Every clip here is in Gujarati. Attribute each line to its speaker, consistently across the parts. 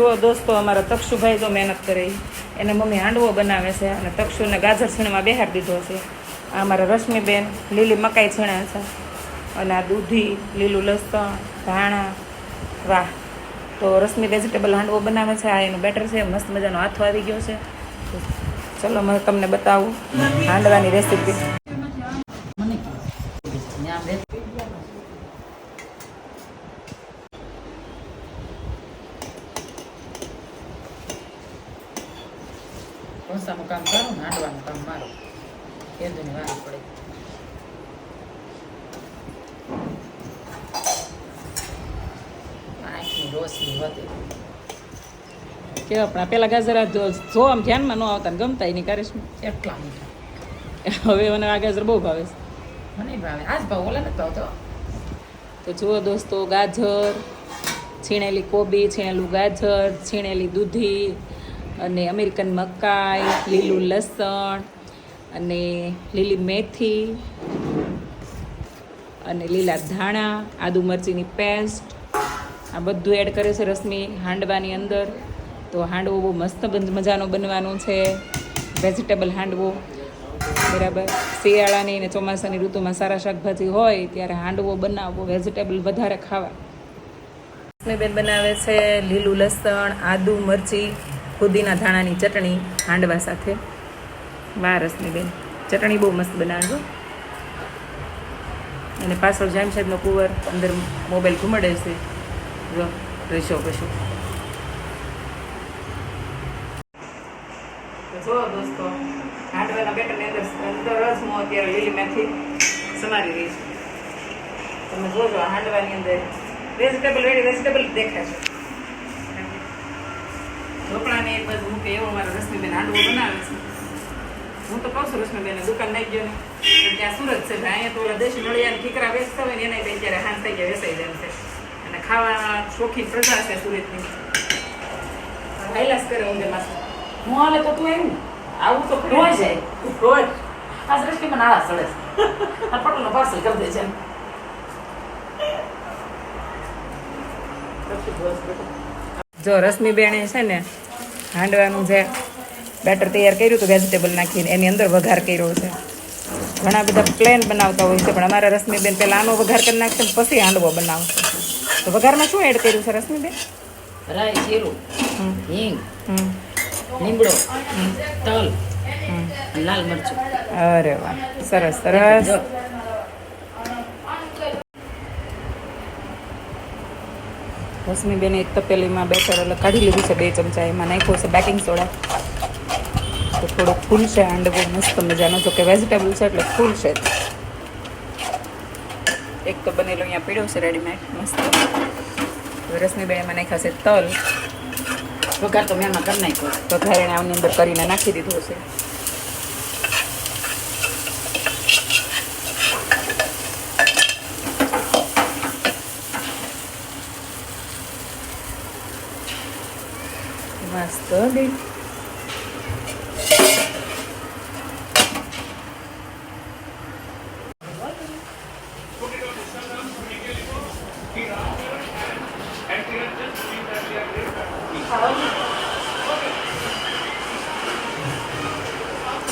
Speaker 1: જુઓ દોસ્તો, અમારા તક્ષુભાઈ તો મહેનત કરે. એને મમ્મી હાંડવો બનાવે છે અને તક્ષુને ગાજર છીણમાં બેહાડી દીધો છે. આ અમારા રશ્મિબેન લીલી મકાઈ છીણા છે. અને આ દૂધી, લીલું લસણ, ધાણા, વાહ. તો રશ્મિ વેજીટેબલ હાંડવો બનાવે છે, આ એનું બેટર છે, મસ્ત મજાનો હાથો આવી ગયો છે. ચલો, મેં તમને બતાવું હાંડવાની રેસીપી
Speaker 2: મને ત્યાં બે કોસાનું કામ કરું ને હાંડવાનું કામ મારું. કેદુની વાર પડે. આંખની રોશની વધે.
Speaker 1: કેવા પણ પેલા ગાજર જો જો આમ ધ્યાનમાં ન આવતા ગમતા એની કરીશ
Speaker 2: એટલા
Speaker 1: હવે મને આ ગાજર બહુ ભાવે છે.
Speaker 2: મને ભાવે. આજ ભાવ ઓલા નથી ભાવતો
Speaker 1: તો જુઓ દોસ્તો ગાજર છીણેલી કોબી છીણેલું ગાજર છીણેલી દૂધી અને અમેરિકન મકાઈ, લીલું લસણ અને લીલી મેથી અને લીલા ધાણા, આદુ મરચીની પેસ્ટ. આ બધું એડ કરે છે રસમી હાંડવાની અંદર. તો હાંડવો બહુ મસ્ત મજાનો બનવાનો છે. વેજીટેબલ હાંડવો. બરાબર. શિયાળાની અને ચોમાસાની ઋતુમાં સારા શાકભાજી હોય ત્યારે હાંડવો બનાવવો વેજીટેબલ વધારે ખાવા. બેન બનાવે છે લીલું લસણ, આદુ મરચી. ફુદીના ધાણાની ચટણી હાંડવા સાથે. વાહ બેન. ચટણી બહુ મસ્ત બનાવજો અને પાછળ જામશેદનો કુંવર અંદર મોબાઈલ ઘૂમડે છે. જો રહેશો કશું જો દોસ્તો, હાંડવાના બેટરની અંદર અંદર જ હું અત્યારે લીલી મેથી સમારી રહી છું. તમે જોજો હાંડવાની અંદર વેજીટેબલ રેડી વેજીટેબલ દેખાશે ઢોકળાને એક બાજુ મૂકે એવો મારા રશ્મિબેન હાંડવો બનાવે છે. હું તો કહું છું રશ્મિબેન દુકાન નાખી ગયો ને. ત્યાં સુરત છે અહીંયા તો ઓલા દેશી નળિયાને ઠીકરા વેચતા હોય ને એના બે ત્યારે હાન થઈ ગયા વેચાઈ જાય છે. અને ખાવા શોખીન પ્રજા છે સુરતની. કૈલાસ કરે ઊંધે માથું.
Speaker 2: હું હાલે તો તું આવ્યું
Speaker 1: આવું તો.
Speaker 2: રોજ. જાય. રોજ. આ સૃષ્ટિમાં નાળા સળે છે. આ પટોળનો પાર્સલ કરી દે છે
Speaker 1: જો રશ્મિ બેણે છે ને હાંડવાનું જે બેટર તૈયાર કર્યું હતું વેજીટેબલ નાખીને એની અંદર વઘાર કર્યો છે. ઘણા બધા પ્લેન બનાવતા હોય છે પણ અમારા રશ્મિબેન પહેલાં આનો વઘાર કરી નાખશે પછી હાંડવો બનાવશે. તો વઘારમાં શું એડ કર્યું છે રશ્મિબેન?
Speaker 2: રાઈ જીરું હિંગ લીમડો તલ. લાલ મરચું.
Speaker 1: અરે વાહ સરસ સરસ. રશ્મિબેન એક તપેલીમાં બેસર એટલે કાઢી લીધું છે બે ચમચા, એમાં નાખ્યો છે બેકિંગ સોડા તો થોડું ફૂલશે હાંડવો મસ્ત મજાનો. જો કે વેજીટેબલ છે એટલે ફૂલશે જ. એક તો બનેલો અહીંયા પીળો છે રેડીમેડ મસ્ત. રશ્મિબેન એમાં નાખ્યા છે તલ.
Speaker 2: વઘાર તો મેં એમાં કરી નાખ્યો.
Speaker 1: વઘાર એને આની અંદર કરીને નાખી દીધું છે. મસ્ત બેન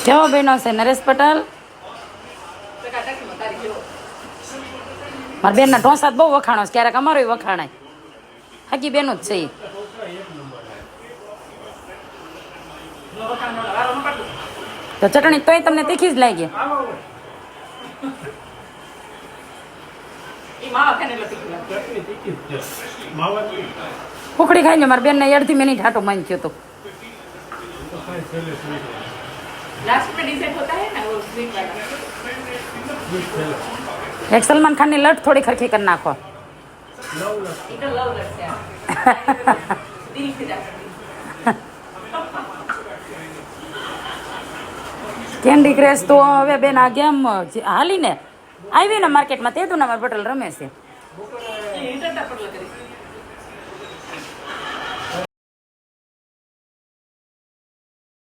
Speaker 2: કેવો બેનો છે? નરેશ પટેલ? મારા બેનના ઢોસા બહુ વખાણો છે. ક્યારેક અમારો વખાણાય. હકી બેનો જ છે તો ચટણી તોય તમને તીખી જ લાગી. કુકડી ખાઈને મારા બેનને અડધી મિનિટ હાટો મન થયો હતો એક સલમાન ખાનની લટ થોડી ખરખી કરી નાખો.
Speaker 1: લવ
Speaker 2: કેન્ડી ક્રેશ તો હવે બેન આ ગેમ હાલીને આવીને માર્કેટમાં તે તું ના પટેલ રમે છે.